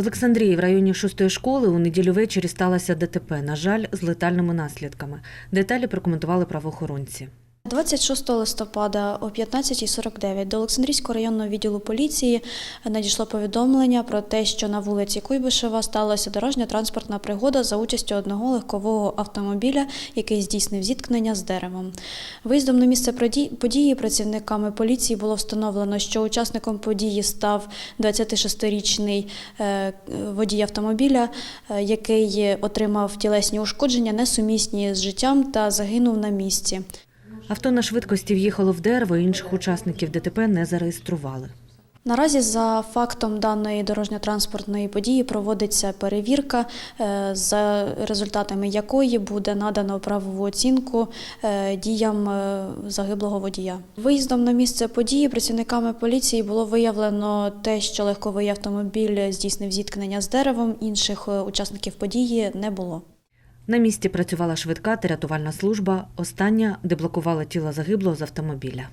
В Олександрії в районі шостої школи у неділю ввечері сталося ДТП, на жаль, з летальними наслідками. Деталі прокоментували правоохоронці. 26 листопада о 15.49 до Олександрійського районного відділу поліції надійшло повідомлення про те, що на вулиці Куйбишева сталася дорожня транспортна пригода за участю одного легкового автомобіля, який здійснив зіткнення з деревом. Виїздом на місце події працівниками поліції було встановлено, що учасником події став 26-річний е, водій автомобіля, е, який отримав тілесні ушкодження, несумісні з життям та загинув на місці. Авто на швидкості в'їхало в дерево, інших учасників ДТП не зареєстрували. Наразі за фактом даної дорожньо-транспортної події проводиться перевірка, е, за результатами якої буде надано правову оцінку е, діям е, загиблого водія. Виїздом на місце події працівниками поліції було виявлено те, що легковий автомобіль здійснив зіткнення з деревом. Інших учасників події не було. На місці працювала швидка та рятувальна служба. Остання деблокувала тіло загиблого з автомобіля.